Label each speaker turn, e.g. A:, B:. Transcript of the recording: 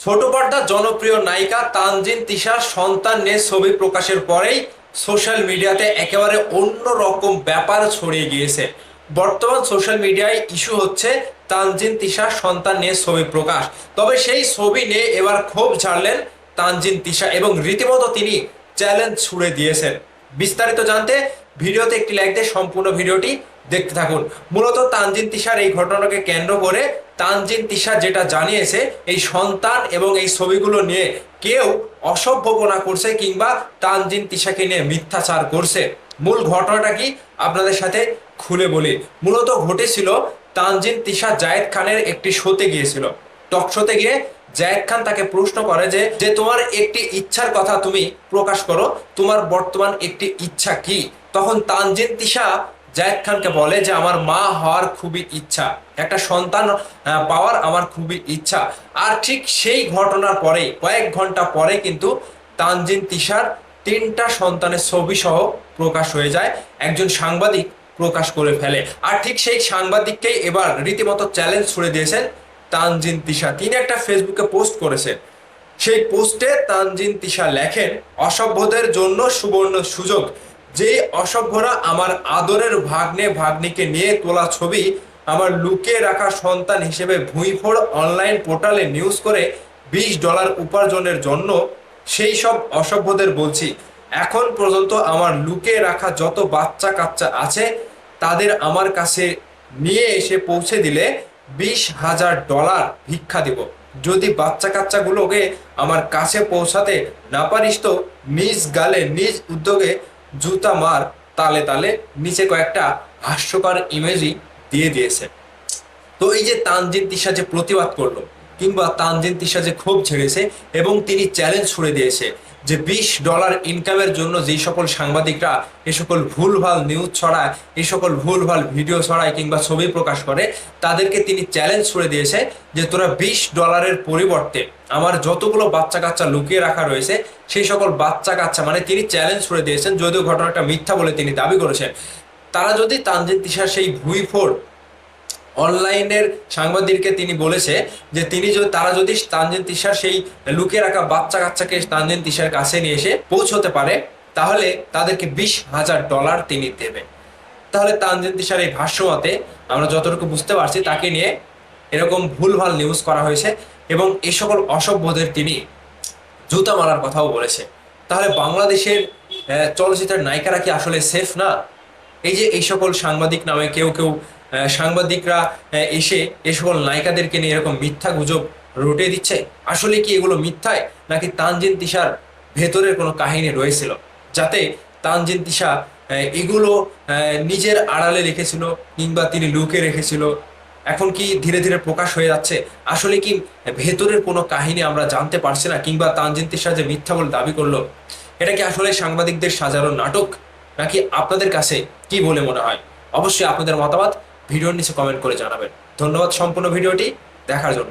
A: ছোট পর্দার জনপ্রিয় নায়িকা তানজিন তিশার সন্তান নিয়ে ছবি প্রকাশের পরেই সোশ্যাল মিডিয়াতে একেবারে অন্য রকম ব্যাপার ছড়িয়ে গিয়েছে। বর্তমান সোশ্যাল মিডিয়ায় ইস্যু হচ্ছে তানজিন তিশার সন্তান নিয়ে ছবি প্রকাশ। তবে সেই ছবি নিয়ে এবার ক্ষোভ ঝাড়লেন তানজিন, তিশা এবং রীতিমতো তিনি চ্যালেঞ্জ ছুড়ে দিয়েছেন। বিস্তারিত জানতে ভিডিওতে একটি লাইক দিয়ে সম্পূর্ণ ভিডিওটি দেখতে থাকুন। মূলত তানজিন তিশার এই ঘটনাকে কেন্দ্র করে তানজিন তিশা যেটা জানিয়েছে, এই সন্তান এবং এই ছবিগুলো নিয়ে কেউ অসভ্যপনা করছে কিংবা তানজিন তিশাকে নিয়ে মিথ্যাচার করছে। মূল ঘটনাটা কি? আপনাদের সাথে খুলে বলি। মূলত ঘটেছিল, তানজিন তিশা জায়েদ খানের একটি শোতে গিয়েছিল। টক শোতে গিয়ে জায়েদ খান তাকে প্রশ্ন করে যে যে তোমার একটি ইচ্ছার কথা তুমি প্রকাশ করো, তোমার বর্তমান একটি ইচ্ছা কি? তখন তানজিন তিশা জায়েদ খানকে বলে যে, আমার মা হওয়ার খুবই ইচ্ছা, একটা সন্তান পাওয়ার আমার খুবই ইচ্ছা। আর ঠিক সেই ঘটনার পরে, কয়েক ঘণ্টা পরে কিন্তু তানজিন তিশার তিনটা সন্তানের ছবি সহ প্রকাশ হয়ে যায়, একজন সাংবাদিক প্রকাশ করে ফেলে। আর ঠিক সেই সাংবাদিককেই এবার রীতিমতো চ্যালেঞ্জ ছুড়ে দিয়েছেন তানজিন তিশা। তিনি একটা ফেসবুকে পোস্ট করেছেন। সেই পোস্টে তানজিন তিশা লেখেন, অসভ্যদের জন্য সুবর্ণ সুযোগ। যে অসভ্যরা আমার আদরের ভাগ্নে ভাগ্নিকে নিয়ে তোলা ছবি আমার লুকিয়ে রাখা সন্তান হিসেবে ভুঁইফোড় অনলাইন পোর্টালে নিউজ করে বিশ ডলার উপার্জনের জন্য সেই সব অসভ্যদের বলছি। এখন পর্যন্ত আমার লুকিয়ে রাখা যত বাচ্চা কাচ্চা আছে, তাদের আমার কাছে নিয়ে এসে পৌঁছে দিলে বিশ হাজার ডলার ভিক্ষা দিব। যদি বাচ্চা কাচ্চাগুলোকে আমার কাছে পৌঁছাতে না পারিস তো নিজ গালে, নিজ উদ্যোগে জুতা মার তালে তালে নিচে কয়েকটা হাস্যকর ইমেজই দিয়ে দিয়েছে। তো এই যে তানজিন তিশা যে প্রতিবাদ করল, কিংবা তানজিন তিশা যে ক্ষোভ ছেড়েছে এবং তিনি চ্যালেঞ্জ ছুড়ে দিয়েছে যে বিশ ডলার ইনকামের জন্য যেই সকল সাংবাদিকরা এ সকল ভুলভাল নিউজ ছড়ায় এই সকল ভুলভাল ভিডিও ছড়ায় কিংবা ছবি প্রকাশ করে, তাদেরকে তিনি চ্যালেঞ্জ ছুড়ে দিয়েছে যে তোরা বিশ ডলারের পরিবর্তে আমার যতগুলো বাচ্চা কাচ্চা লুকিয়ে রাখা রয়েছে, সেই সকল বাচ্চা কাচ্চা মানে তিনি চ্যালেঞ্জ ছুড়ে দিয়েছেন, যদিও ঘটনাটা মিথ্যা বলে তিনি দাবি করেছেন। তারা যদি তানজিন তিশার সেই ভুইফোড় অনলাইনের সাংবাদিককে তিনি বলেছে যে তিনি যদি তারা যদি তানজিন তিশার সেই লুকে রাখা বাচ্চা কাচ্চাকে তানজিন তিশার কাছে নিয়ে এসে পৌঁছতে পারে, তাহলে তাদেরকে বিশ হাজার ডলার তিনি দেবেন। তাহলে তানজিন তিশার এই ভাষ্যমতে আমরা যতটুকু বুঝতে পারছি তাকে নিয়ে এরকম ভুলভাল নিউজ করা হয়েছে এবং এই সকল অসভ্যদের তিনি জুতা মারার কথাও বলেছে। তাহলে বাংলাদেশের চলচ্চিত্রের নায়িকারা কি আসলে সেফ না? এই যে এই সকল সাংবাদিক নামে কেউ কেউ সাংবাদিকরা এসে এই সকল নায়িকাদেরকে নিয়ে এরকম মিথ্যা গুজব রটে দিচ্ছে। আসলে কি এগুলো মিথ্যায়? নাকি তানজিন তিশার ভেতরের কোনো কাহিনী রয়েছিল? যাতে তানজিন তিশা এগুলো নিজের আড়ালে রেখেছিল কিংবা তিনি লুকে রেখেছিল। এখন কি ধীরে ধীরে প্রকাশ হয়ে যাচ্ছে? আসলে কি ভেতরের কোনো কাহিনী আমরা জানতে পারছি না? কিংবা তানজিন তিশা যে মিথ্যা বলে দাবি করল, এটা কি আসলে সাংবাদিকদের সাজানো নাটক? নাকি আপনাদের কাছে কি বলে মনে হয়? অবশ্যই আপনাদের মতামত ভিডিওর নিচে কমেন্ট করে জানাবেন। ধন্যবাদ সম্পূর্ণ ভিডিওটি দেখার জন্য।